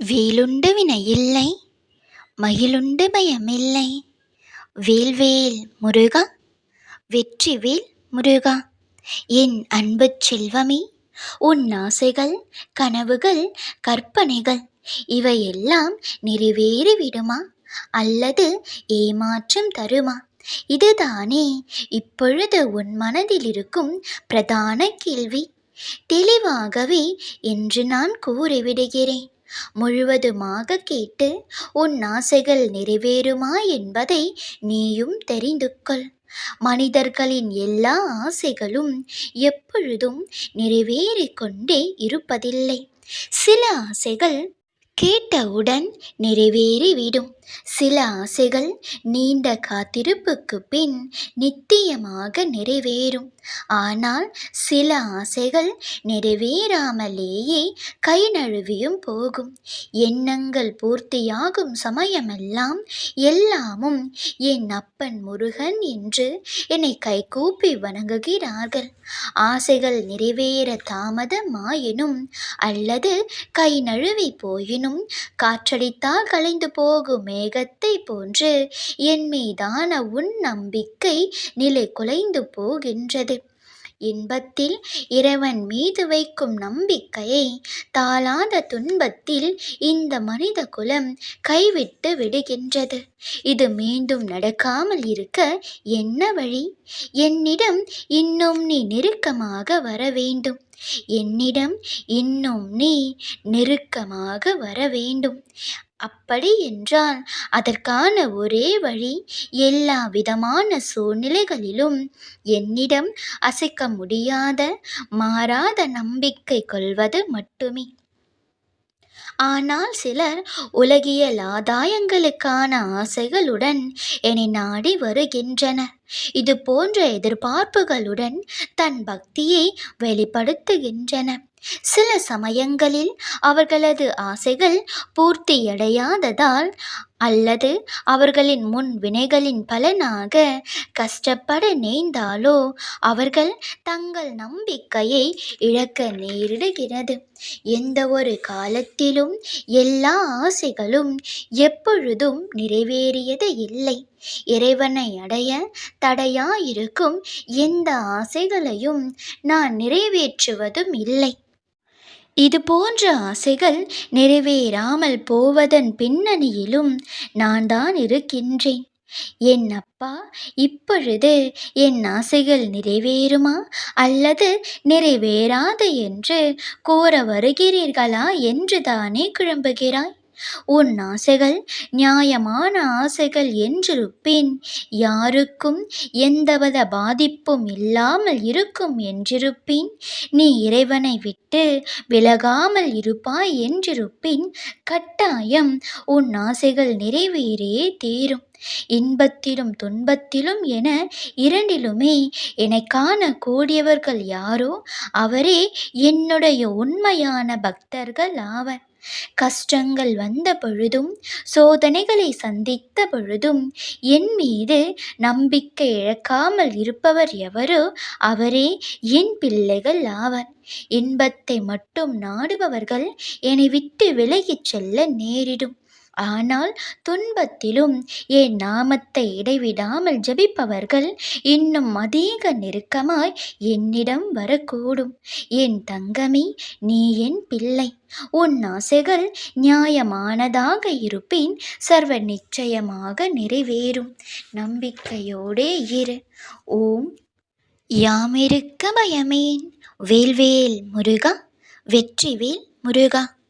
வேலுண்டு வினையில்லை மயிலுண்டு பயமில்லை. வேல்வேல் முருகா வெற்றிவேல் முருகா என் அன்பு செல்வமே உன் ஆசைகள் கனவுகள் கற்பனைகள் இவையெல்லாம் நிறைவேறிவிடுமா அல்லது ஏமாற்றம் தருமா? இதுதானே இப்பொழுது உன் மனதில் இருக்கும் பிரதான கேள்வி. தெளிவாகவே என்று நான் கூறிவிடுகிறேன். முழுவதுமாக கேட்டு உன் ஆசைகள் நிறைவேறுமா என்பதை நீயும் தெரிந்து கொள். மனிதர்களின் எல்லா ஆசைகளும் எப்பொழுதும் நிறைவேறிக் கொண்டே இருப்பதில்லை. சில ஆசைகள் கேட்டவுடன் நிறைவேறிவிடும். சில ஆசைகள் நீண்ட காத்திருப்புக்கு பின் நித்தியமாக நிறைவேறும். ஆனால் சில ஆசைகள் நிறைவேறாமலேயே கை நழுவியும் போகும். எண்ணங்கள் பூர்த்தியாகும் சமயமெல்லாம் எல்லாமும் என் அப்பன் முருகன் என்று என்னை கைகூப்பி வணங்குகிறார்கள். ஆசைகள் நிறைவேற தாமதமாயினும் அல்லது கை நழுவி போயினும் காற்றடித்தால் கலைந்து போகும் மேகத்தை போன்று என் மீதான உன் நம்பிக்கை நிலை குலைந்து போகின்றது. இன்பத்தில் இறைவன் மீது வைக்கும் நம்பிக்கையை தாளாத துன்பத்தில் இந்த மனித குலம் கைவிட்டு விடுகின்றது. இது மீண்டும் நடக்காமல் இருக்க என்ன வழி? என்னிடம் இன்னும் நீ நெருக்கமாக வர வேண்டும். என்னிடம் இன்னும் நீ நெருக்கமாக வர வேண்டும் அப்படி என்றால் அதற்கான ஒரே வழி எல்லா விதமான சூழ்நிலைகளிலும் என்னிடம் அசைக்க முடியாத மாறாத நம்பிக்கை கொள்வது மட்டுமே. ஆனால் சிலர் உலகியல் ஆதாயங்களுக்கான ஆசைகளுடன் என்னை நாடி வருகின்றனர். இது போன்ற எதிர்பார்ப்புகளுடன் தன் பக்தியை வெளிப்படுத்துகின்றன. சில சமயங்களில் அவர்களது ஆசைகள் பூர்த்தியடையாததால் அல்லது அவர்களின் முன் வினைகளின் பலனாக கஷ்டப்பட நேர்ந்தாலோ அவர்கள் தங்கள் நம்பிக்கையை இழக்க நேரிடுகிறது. எந்த ஒரு காலத்திலும் எல்லா ஆசைகளும் எப்பொழுதும் நிறைவேறியது இல்லை. இறைவனை அடைய தடையாயிருக்கும் எந்த ஆசைகளையும் நான் நிறைவேற்றுவதும் இல்லை. இது போன்ற ஆசைகள் நிறைவேறாமல் போவதன் பின்னணியிலும் நான் தான் இருக்கின்றேன். என் அப்பா இப்பொழுது என் ஆசைகள் நிறைவேறுமா அல்லது நிறைவேறாது என்று கூற வருகிறீர்களா என்று தானே குழம்புகிறாய் உன் ஆசைகள் நியாயமான ஆசைகள் என்றிருப்பின். யாருக்கும் எந்தவித பாதிப்பும் இல்லாமல் இருக்கும் என்றிருப்பின். நீ இறைவனை விட்டு விலகாமல் இருப்பாய் என்றிருப்பின். கட்டாயம் உன் ஆசைகள் நிறைவேறே தேரும். இன்பத்திலும் துன்பத்திலும் என இரண்டிலுமே என்னை காணக்கூடியவர்கள் யாரோ அவரே என்னுடைய உண்மையான பக்தர்கள் ஆவர். கஷ்டங்கள் வந்த பொழுதும் சோதனைகளை சந்தித்த பொழுதும் என் மீது நம்பிக்கை இழக்காமல் இருப்பவர் எவரோ அவரே என் பிள்ளைகள் ஆவர். இன்பத்தை மட்டும் நாடுபவர்கள் என்னை விட்டு விலகிச் செல்ல நேரிடும். ஆனால் துன்பத்திலும் என் நாமத்தை இடைவிடாமல் ஜபிப்பவர்கள் இன்னும் அதிக நெருக்கமாய் என்னிடம் வரக்கூடும். என் தங்கமே நீ என் பிள்ளை. உன் ஆசைகள் நியாயமானதாக இருப்பின் சர்வ நிச்சயமாக நிறைவேறும். நம்பிக்கையோடே இரு. ஓம். யாமிருக்க பயமேன். வேல்வேல் முருகா. வெற்றிவேல் முருகா.